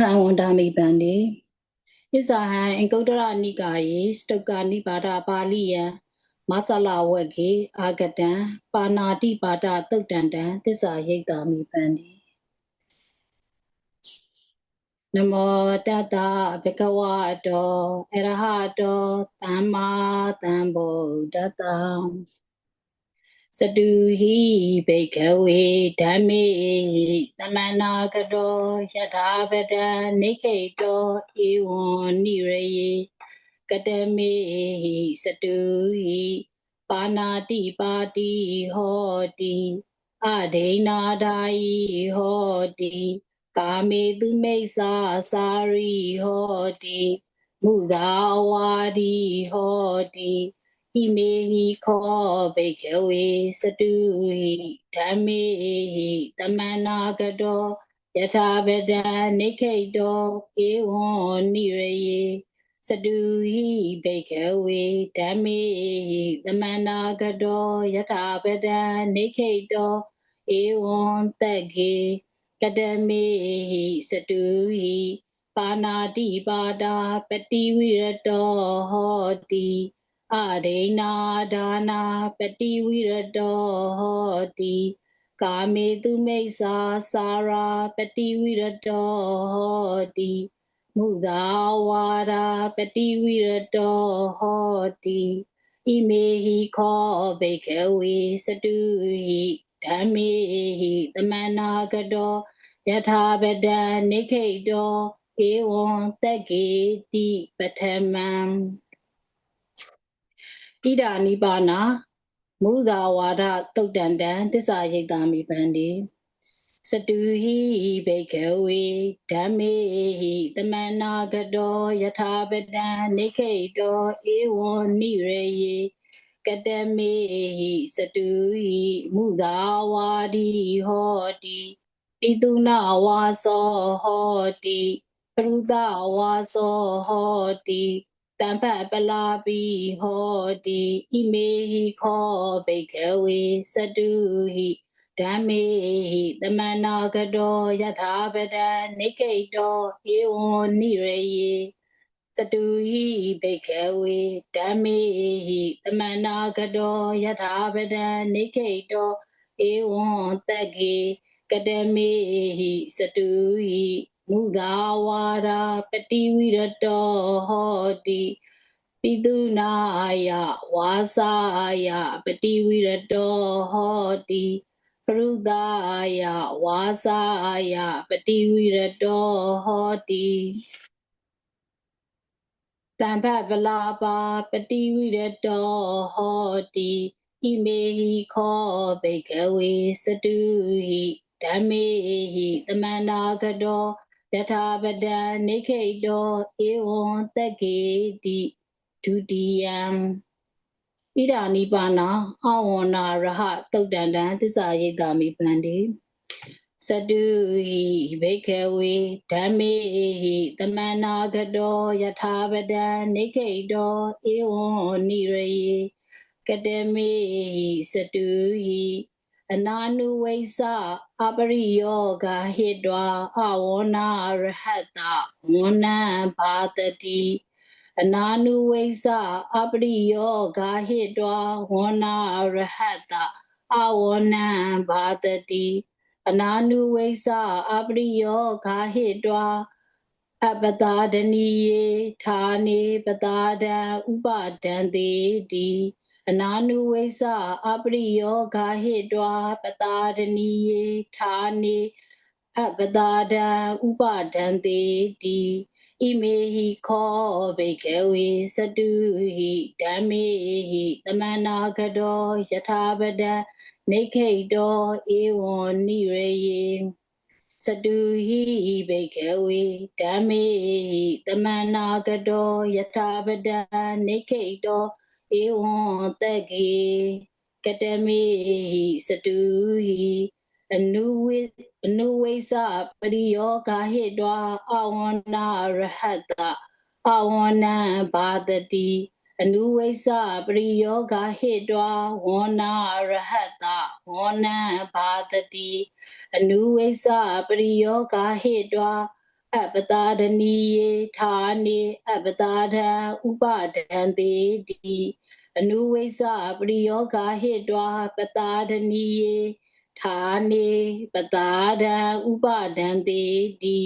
ဟံဝန္ဒာမိပန္တိဣဇာဟံအင်္ဂုတ္တရနိကာယေစတုကာနိပါဒပါဠိယံမဆလာဝက်ကေအာဂတံပါဏာတိပါဒသုတ်တံတံသစ္စာရိတ်တာမိပန္တိနမောတတဘဂဝတောအရဟတောသမ္မာသမ္ဗုဒ္ဓတံ စတုဟိဘိကဝေဓမ္မေသမနာကတောယထာပဒံနိခိတောဧဝံနိရယေကတမေစတုဟိပါဏာတိပါတိဟောတိအဒိနာဒာယိဟောတိကာမေသူမိစ္ဆာစာရိဟောတိမုသာဝါဒီဟောတိ ဣမေဟိခောဘိကဝေစတုဟိဓမ္မေဟိတမန္နာကတောယထာပဒံနိခိတောဧဝံနိရယေစတုဟိဘိကဝေဓမ္မေဟိတမန္နာကတောယထာပဒံနိခိတောဧဝံတကေကတမေဟိစတုဟိပါဏာတိပါဒာပတိဝိရတောဟောတိ အဒိနာဒါနာပတိဝိရတောဟောတိကာမေတုမိစ္ဆာစာရာပတိဝိရတောဟောတိမုသာဝါဒာပတိဝိရတောဟောတိဣမေဟိခောဘိကဝေစတုဟိဓမ္မေဟိတမနာကတောယထာပဒံနိခိတောဧဝံတကေတိပထမံ ဣဒာနိပါဏမုသာဝါဒတုတ်တန်တံသစ္စာရိတ်တာမိပန္တိစတုဟိဘိကဝေဓမ္မေဟိတမနာကတောယထာပတံနိခိတောဧဝံနိရယေကတမေဟိစတုဟိမုသာဝါဒီဟောတိပိတုနာဝါသောဟောတိပရုဒဝါသောဟောတိ တံဖတ်ပလာပိဟောတိဣမေဟိခောဘိကဝေစတုဟိဓမ္မေဟိတမနာကတောယထာပဒံနိကိတောဧဝံနိရယေစတုဟိဘိကဝေဓမ္မေဟိတမနာကတောယထာပဒံနိကိတောဧဝံတကေကတမေဟိစတုဟိ မုသာဝါရာပတိဝိရတောဟောတိပိတုနာယဝါစာယပတိဝိရတောဟောတိပရုဒါယဝါစာယပတိဝိရတောဟောတိတံဖဗလာပါပတိဝိရတောဟောတိဣမေဟိခောဘိကဝေစတုဟိဓမ္မေဟိတမန္နာကတော ယထာပဒံနိခိတောဧဝံတကေတိဒုတိယံဣဒာနိပါဏအဝန္နာရဟတုတ်တန္တံသစ္စာရိတ်တာမိပန္တိစတုဟိဘိကဝေဓမ္မေဟိတမန္နာကတောယထာပဒံနိခိတောဧဝံနိရယေကတမေဟိစတုဟိ အနာနုဝိသအပရိယောဂဟိတဝအဝနာရဟတဝနံဘာတတိအနာနုဝိသအပရိယောဂဟိတဝဝနာရဟတအဝနံဘာတတိအနာနုဝိသအပရိယောဂဟိတအပတာဒနီယေဌာနေပတာဒံဥပဒံတေတိ အနာနုဝိသအပရိယောဂဟိတဝပတာဒနီယေဌာနေအပတာဒံဥပဒံတေတိဣမေဟိခောဘိကဝေစတုဟိဓမ္မေဟိတမနာကတောယထာပဒံနေခိတောဧဝံနိရယေစတုဟိဘိကဝေဓမ္မေဟိတမနာကတောယထာပဒံနေခိတော ဧဝံတကေကတမေဟိစတုဟိအနုဝိအနုဝိသပရိယောဂဟိတဝအဝနာရဟတအဝနံဘာတတိအနုဝိသပရိယောဂဟိတဝဝနာရဟတဝနံဘာတတိအနုဝိသပရိယောဂဟိတဝ အပတာဒနီယေဌာနေအပတာဒံဥပဒံတေတိအနုဝိဇ္ဇပရိယောဂဟိတွာပတာဒနီယေဌာနေပတာဒံဥပဒံတေတိ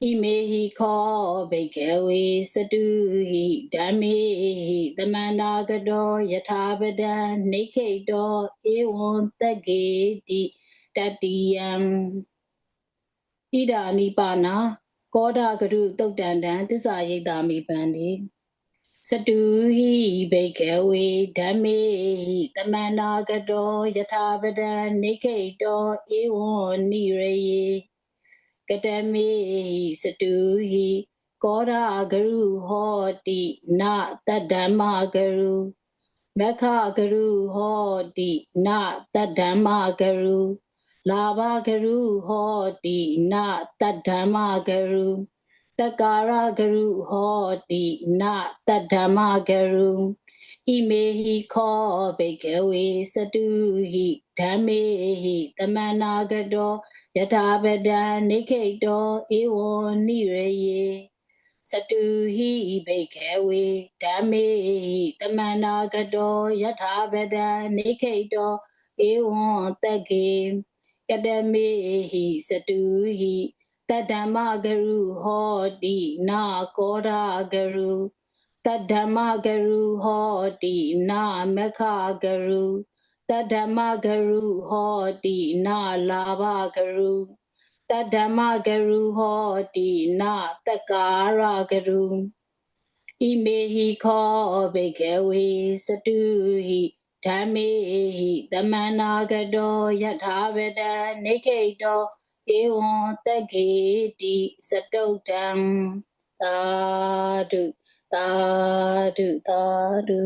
ဣမေဟိခောဘိကဝေစတုဟိဓမ္မေဟိသမန္နာကတောယထာပဒံနေခိတောဧဝံတက္ကေတိတတိယံ ဣဒာနိပါဏကောဒဂရုတုတ်တန်တံသစ္စာရိတ်တာမိပန္တိစတုဟိဘိကဝေဓမ္မေဟိသမန္နာကတောယထာပဒံနေခိတောဧဝံနိရယေကတမေဟိစတုဟိကောဒဂရုဟောတိနတတ္ဓမ္မဂရုမခဂရုဟောတိနတတ္ဓမ္မဂရု လာဘဂရုဟောတိနတတ္ဓမ္မဂရုတက္ကာရဂရုဟောတိနတတ္ဓမ္မဂရုဣမေဟိခောဘေကဝေစတုဟိဓမ္မေဟိတမန္နာကတောယထာပဒံနိခိတောဧဝံနိရယေစတုဟိဘေကဝေဓမ္မေဟိတမန္နာကတောယထာပဒံနိခိတောဧဝံတက္ကေကတမေဟိစတုဟိတတ္ဓမ္မဂရုဟောတိနာကောဓာဂရုတတ္ဓမ္မဂရုဟောတိနာမခဂရုတတ္ဓမ္မဂရုဟောတိနာလာဘဂရုတတ္ဓမ္မဂရုဟောတိနာတက္ကာရဂရုဣမေဟိခောဘေကဝေစတုဟိ ဓမ္မေဟိတမန္နာကတောယထာဝဒံနေခိတောဧဝံတက္ခေတိစတုတံသာဓုသာဓုသာဓု